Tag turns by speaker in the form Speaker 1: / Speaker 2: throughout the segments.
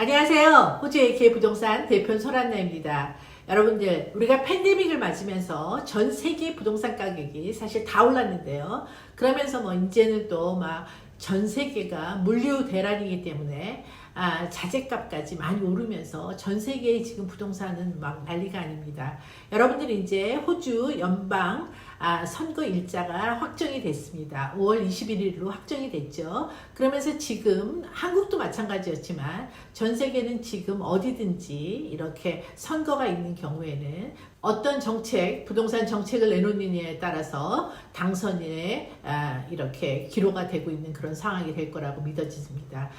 Speaker 1: 안녕하세요. 호주 AK 부동산 대표 설한나입니다. 여러분들, 우리가 팬데믹을 맞으면서 전 세계 부동산 가격이 사실 다 올랐는데요. 그러면서 뭐 이제는 또 막 전 세계가 물류 대란이기 때문에 아, 자재값까지 많이 오르면서 전 세계의 지금 부동산은 막 난리가 아닙니다. 여러분들이 이제 호주 연방 아, 선거 일자가 확정이 됐습니다. 5월 21일로 확정이 됐죠. 그러면서 지금 한국도 마찬가지였지만 전 세계는 지금 어디든지 이렇게 선거가 있는 경우에는 어떤 정책, 부동산 정책을 내놓느냐에 따라서 당선에 아, 이렇게 기로가 되고 있는 그런 상황이 될 거라고 믿어집니다.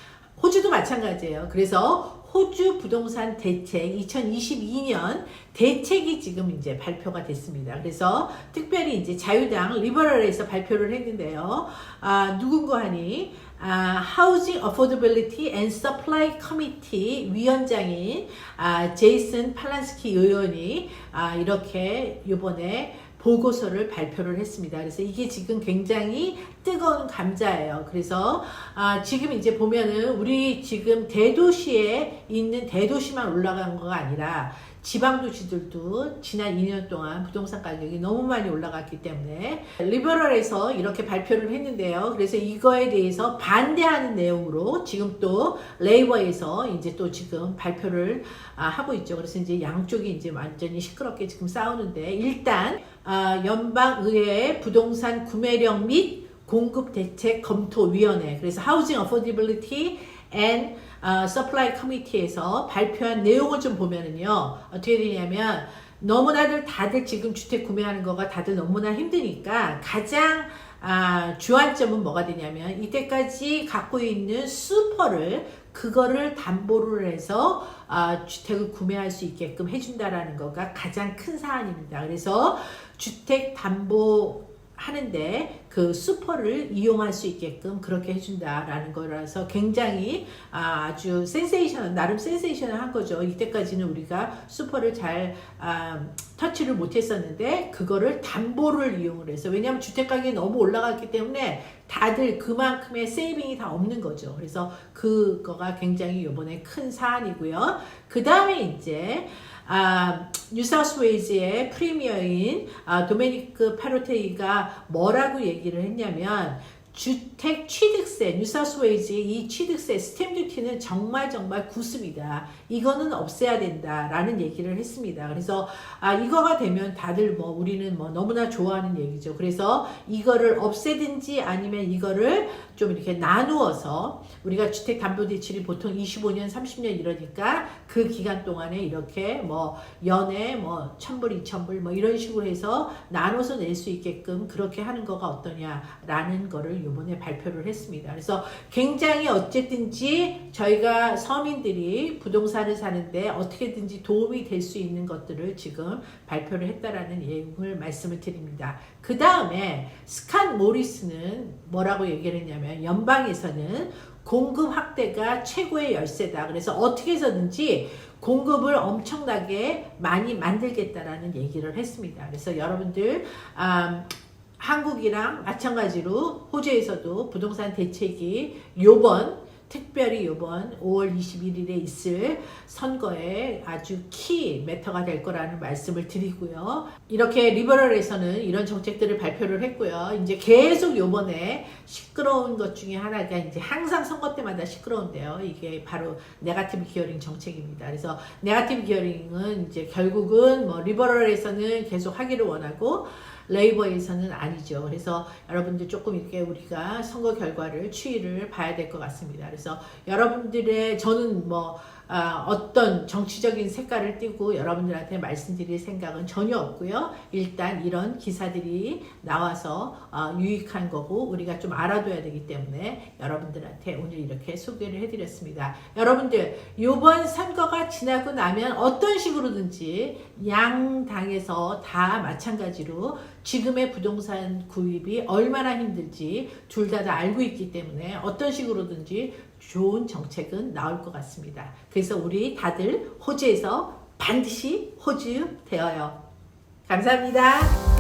Speaker 1: 호주도 마찬가지예요. 그래서 호주 부동산 대책 2022년 대책이 지금 이제 발표가 됐습니다. 그래서 특별히 이제 자유당 리버럴에서 발표를 했는데요. 아, 누군가 하니 아, Housing Affordability and Supply Committee 위원장인 아, 제이슨 팔란스키 의원이 아, 이렇게 이번에 보고서를 발표를 했습니다. 그래서 이게 지금 굉장히 뜨거운 감자예요. 그래서 아, 지금 이제 보면은 우리 지금 대도시에 있는 대도시만 올라간 거가 아니라 지방도시들도 지난 2년 동안 부동산 가격이 너무 많이 올라갔기 때문에 리버럴에서 이렇게 발표를 했는데요. 그래서 이거에 대해서 반대하는 내용으로 지금 또 레이버에서 이제 또 지금 발표를 아, 하고 있죠. 그래서 이제 양쪽이 이제 완전히 시끄럽게 지금 싸우는데 일단 아, 연방의회 부동산 구매력 및 공급 대책 검토 위원회 그래서 Housing Affordability and 어, Supply Committee에서 발표한 내용을 좀 보면은요 어떻게 되냐면 너무나들 다들 지금 주택 구매하는 거가 다들 너무나 힘드니까 가장 아, 주안점은 뭐가 되냐면 이때까지 갖고 있는 슈퍼를 그거를 담보를 해서 아, 주택을 구매할 수 있게끔 해준다라는 거가 가장 큰 사안입니다. 그래서 주택 담보 하는데 그 슈퍼를 이용할 수 있게끔 그렇게 해준다라는 거라서 굉장히 아, 아주 센세이션 나름 센세이션한 거죠. 이때까지는 우리가 슈퍼를 잘 아, 터치를 못했었는데 그거를 담보를 이용을 해서 왜냐하면 주택 가격이 너무 올라갔기 때문에 다들 그만큼의 세이빙이 다 없는 거죠. 그래서 그거가 굉장히 이번에 큰 사안이고요. 그 다음에 이제 아, 뉴사우스웨이즈의 프리미어인 아, 도메니크 파로테이가 뭐라고 얘기를 했냐면 주택 취득세, 뉴사우스웨이즈의 이 취득세, 스탬 듀티는 정말 정말 구습이다. 이거는 없애야 된다라는 얘기를 했습니다. 그래서 아 이거가 되면 다들 뭐 우리는 뭐 너무나 좋아하는 얘기죠. 그래서 이거를 없애든지 아니면 이거를 좀 이렇게 나누어서 우리가 주택 담보 대출이 보통 25년, 30년 이러니까 그 기간 동안에 이렇게 뭐 연에 뭐 천불, 이천불 뭐 이런 식으로 해서 나눠서 낼 수 있게끔 그렇게 하는 거가 어떠냐라는 거를 요번에 발표를 했습니다. 그래서 굉장히 어쨌든지 저희가 서민들이 부동산을 사는데 어떻게든지 도움이 될 수 있는 것들을 지금 발표를 했다라는 내용을 말씀을 드립니다. 그 다음에 스칸 모리스는 뭐라고 얘기를 했냐면 연방에서는 공급 확대가 최고의 열쇠다. 그래서 어떻게 해서든지 공급을 엄청나게 많이 만들겠다라는 얘기를 했습니다. 그래서 여러분들 음, 한국이랑 마찬가지로 호주에서도 부동산 대책이 요번 특별히 요번 5월 21일에 있을 선거에 아주 키 메터가 될 거라는 말씀을 드리고요. 이렇게 리버럴에서는 이런 정책들을 발표를 했고요. 이제 계속 요번에 시끄러운 것 중에 하나가 이제 항상 선거 때마다 시끄러운데요. 이게 바로 네가티브 기어링 정책입니다. 그래서 네가티브 기어링은 이제 결국은 뭐 리버럴에서는 계속 하기를 원하고 레이버에서는 아니죠. 그래서 여러분들 조금 이렇게 우리가 선거 결과를 추이를 봐야 될 것 같습니다. 그래서 여러분들의 저는 뭐 아, 어떤 정치적인 색깔을 띠고 여러분들한테 말씀드릴 생각은 전혀 없고요. 일단 이런 기사들이 나와서 어, 유익한 거고 우리가 좀 알아둬야 되기 때문에 여러분들한테 오늘 이렇게 소개를 해드렸습니다. 여러분들 이번 선거가 지나고 나면 어떤 식으로든지 양당에서 다 마찬가지로 지금의 부동산 구입이 얼마나 힘들지 둘 다 다 알고 있기 때문에 어떤 식으로든지 좋은 정책은 나올 것 같습니다. 그래서 우리 다들 호주에서 반드시 호주 되어요. 감사합니다.